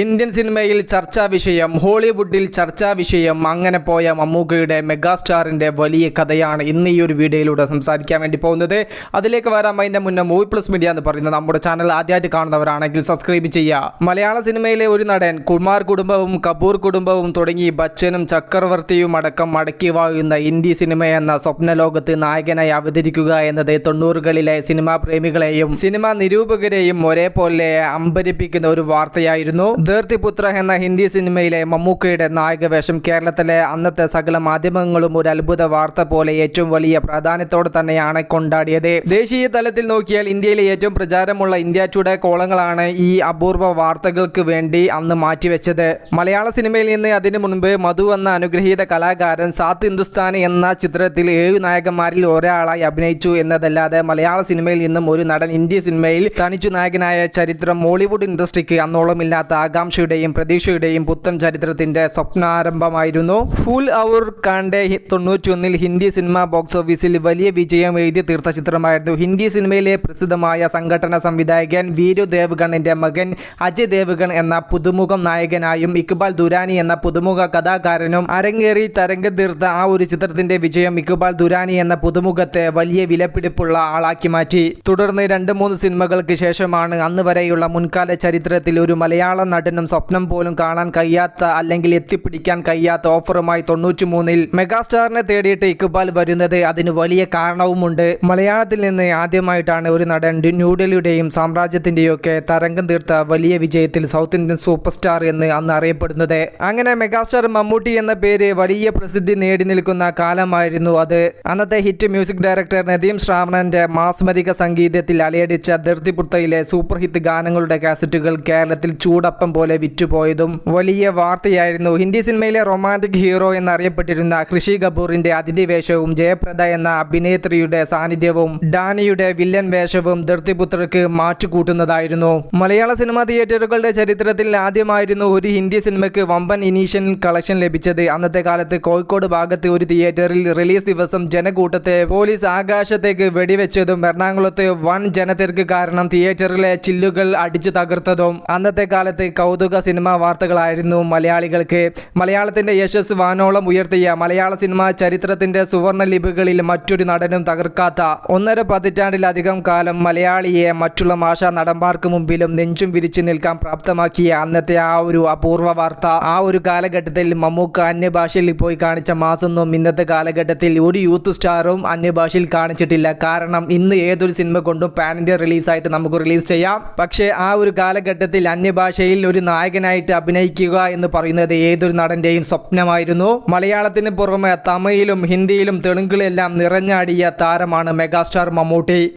Indian സിനിമയിൽ ചർച്ചാ വിഷയം ഹോളിവുഡിൽ ചർച്ചാ വിഷയം അങ്ങനെ പോയ മമ്മൂക്കയുടെ മെഗാസ്റ്റാറിന്റെ വലിയ കഥയാണ് ഇന്ന് ഈ ഒരു വീഡിയോയിലൂടെ സംസാരിക്കാൻ വേണ്ടി പോകുന്നത്. അതിലേക്ക് വരാൻ അതിന്റെ മുന്നേ മൂവി പ്ലസ് മീഡിയ എന്ന് പറയുന്ന നമ്മുടെ ചാനൽ ആദ്യമായിട്ട് കാണുന്നവരാണെങ്കിൽ സബ്സ്ക്രൈബ് ചെയ്യുക. മലയാള സിനിമയിലെ ഒരു നടൻ കുമാർ കുടുംബവും കപൂർ കുടുംബവും തുടങ്ങി ബച്ചനും ചക്രവർത്തിയും അടക്കം മടക്കി വാഴുന്ന ഹിന്ദി സിനിമ എന്ന സ്വപ്ന ലോകത്ത് നായകനായി അവതരിക്കുക എന്നത് തൊണ്ണൂറുകളിലെ സിനിമാ പ്രേമികളെയും സിനിമാ നിരൂപകരെയും ഒരേപോലെ അമ്പരിപ്പിക്കുന്ന ഒരു വാർത്തയായിരുന്നു. ധീർത്തിപുത്ര എന്ന ഹിന്ദി സിനിമയിലെ മമ്മൂക്കയുടെ നായകവേഷം കേരളത്തിലെ അന്നത്തെ സകല മാധ്യമങ്ങളും ഒരു അത്ഭുത വാർത്ത പോലെ ഏറ്റവും വലിയ പ്രാധാന്യത്തോടെ തന്നെയാണ് കൊണ്ടാടിയത്. ദേശീയ തലത്തിൽ നോക്കിയാൽ ഇന്ത്യയിലെ ഏറ്റവും പ്രചാരമുള്ള ഇന്ത്യ ടുഡേ കോളങ്ങളാണ് ഈ അപൂർവ വാർത്തകൾക്ക് വേണ്ടി അന്ന് മാറ്റിവെച്ചത്. മലയാള സിനിമയിൽ നിന്ന് അതിനു മുൻപ് മധു എന്ന അനുഗ്രഹീത കലാകാരൻ സാത്ത് ഹിന്ദുസ്ഥാനി എന്ന ചിത്രത്തിൽ ഏഴ് നായകന്മാരിൽ ഒരാളായി അഭിനയിച്ചു എന്നതല്ലാതെ മലയാള സിനിമയിൽ നിന്നും ഒരു നടൻ ഇന്ത്യ സിനിമയിൽ തനിച്ചു നായകനായ ചരിത്രം മോളിവുഡ് ഇൻഡസ്ട്രിക്ക് അന്നോളമില്ലാത്ത ആകാംക്ഷയുടെയും പ്രതീക്ഷയുടെയും പുത്തൻ ചരിത്രത്തിന്റെ സ്വപ്നാരംഭമായിരുന്നു. ഫുൾ ഔർ കാണ്ടെ തൊണ്ണൂറ്റിയൊന്നിൽ ഹിന്ദി സിനിമ ബോക്സ് ഓഫീസിൽ വലിയ വിജയം എഴുതി തീർത്ത ചിത്രമായിരുന്നു ഹിന്ദി സിനിമയിലെ പ്രസിദ്ധമായ സംഘടന സംവിധായകൻ വീരു ദേവ്ഗണിന്റെ മകൻ അജയ് ദേവ്ഗൺ എന്ന പുതുമുഖം നായകനായും ഇക്ബാൽ ദുരാനി എന്ന പുതുമുഖ കഥാകാരനും അരങ്ങേറി തരംഗം തീർത്ത ആ ഒരു ചിത്രത്തിന്റെ വിജയം ഇക്ബാൽ ദുരാനി എന്ന പുതുമുഖത്തെ വലിയ വിലപിടിപ്പുള്ള ആളാക്കി മാറ്റി. തുടർന്ന് രണ്ട് മൂന്ന് സിനിമകൾക്ക് ശേഷമാണ് അന്ന് വരെയുള്ള മുൻകാല ചരിത്രത്തിൽ ഒരു മലയാള നടനും സ്വപ്നം പോലും കാണാൻ കഴിയാത്ത അല്ലെങ്കിൽ എത്തിപ്പിടിക്കാൻ കഴിയാത്ത ഓഫറുമായി തൊണ്ണൂറ്റി മൂന്നിൽ മെഗാസ്റ്റാറിനെ തേടിയിട്ട് ഇക്ബാൽ വരുന്നത് അതിന് വലിയ കാരണവുമുണ്ട്. മലയാളത്തിൽ നിന്ന് ആദ്യമായിട്ടാണ് ഒരു നടൻ ന്യൂഡൽഹിയുടെയും സാമ്രാജ്യത്തിന്റെയും ഒക്കെ തരംഗം തീർത്ത വലിയ വിജയത്തിൽ സൗത്ത് ഇന്ത്യൻ സൂപ്പർ സ്റ്റാർ എന്ന് അന്ന് അറിയപ്പെടുന്നത്. അങ്ങനെ മെഗാസ്റ്റാർ മമ്മൂട്ടി എന്ന പേര് വലിയ പ്രസിദ്ധി നേടി നിൽക്കുന്ന കാലമായിരുന്നു അത്. അന്നത്തെ ഹിറ്റ് മ്യൂസിക് ഡയറക്ടർ നദീം ശ്രാവണന്റെ മാസ്മരിക സംഗീതത്തിൽ അലയടിച്ച ധൃതിപുത്രയിലെ സൂപ്പർ ഹിറ്റ് ഗാനങ്ങളുടെ കാസറ്റുകൾ കേരളത്തിൽ ചൂടപ്പം പോലെ വിറ്റുപോയതും വലിയ വാർത്തയായിരുന്നു. ഹിന്ദി സിനിമയിലെ റൊമാന്റിക് ഹീറോ എന്നറിയപ്പെട്ടിരുന്ന ഋഷി കപൂറിന്റെ അതിഥി വേഷവും ജയപ്രദ എന്ന അഭിനേത്രിയുടെ സാന്നിധ്യവും ഡാനിയുടെ വില്ലൻ വേഷവും ധൃതിപുത്രക്ക് മാറ്റുകൂട്ടുന്നതായിരുന്നു. മലയാള സിനിമാ തിയേറ്ററുകളുടെ ചരിത്രത്തിൽ ആദ്യമായിരുന്നു ഒരു ഹിന്ദി സിനിമയ്ക്ക് വമ്പൻ ഇനീഷ്യൽ കളക്ഷൻ ലഭിച്ചത്. അന്നത്തെ കാലത്ത് കോഴിക്കോട് ഭാഗത്ത് ഒരു തിയേറ്ററിൽ റിലീസ് ദിവസം ജനകൂട്ടത്തെ പോലീസ് ആകാശത്തേക്ക് വെടിവെച്ചതും എറണാകുളത്ത് വൻ ജനത്തിർക്ക് കാരണം തിയേറ്ററിലെ ചില്ലുകൾ അടിച്ചു തകർത്തതും അന്നത്തെ കാലത്ത് കൗതുക സിനിമാ വാർത്തകളായിരുന്നു മലയാളികൾക്ക്. മലയാളത്തിന്റെ യശസ് വാനോളം ഉയർത്തിയ മലയാള സിനിമാ ചരിത്രത്തിന്റെ സുവർണ ലിപികളിൽ മറ്റൊരു നടനും തകർക്കാത്ത ഒന്നര പതിറ്റാണ്ടിലധികം കാലം മലയാളിയെ മറ്റുള്ള ഭാഷാ നടന്മാർക്ക് മുമ്പിലും നെഞ്ചും വിരിച്ചു നിൽക്കാൻ പ്രാപ്തമാക്കിയ അന്നത്തെ ആ ഒരു അപൂർവ വാർത്ത. ആ ഒരു കാലഘട്ടത്തിൽ മമ്മൂക്ക അന്യഭാഷയിൽ പോയി കാണിച്ച മാസൊന്നും ഇന്നത്തെ കാലഘട്ടത്തിൽ ഒരു യൂത്ത് സ്റ്റാറും അന്യഭാഷയിൽ കാണിച്ചിട്ടില്ല. കാരണം ഇന്ന് ഏതൊരു സിനിമ കൊണ്ടും പാൻ ഇന്ത്യ റിലീസായിട്ട് നമുക്ക് റിലീസ് ചെയ്യാം. പക്ഷേ ആ ഒരു കാലഘട്ടത്തിൽ അന്യഭാഷയിൽ ഒരു നായകനായിട്ട് അഭിനയിക്കുക എന്ന് പറയുന്നത് ഏതൊരു നടന്റെയും സ്വപ്നമായിരുന്നു. മലയാളത്തിന് പുറമെ തമിഴിലും ഹിന്ദിയിലും തെലുങ്കിലെല്ലാം നിറഞ്ഞാടിയ താരമാണ് മെഗാസ്റ്റാർ മമ്മൂട്ടി.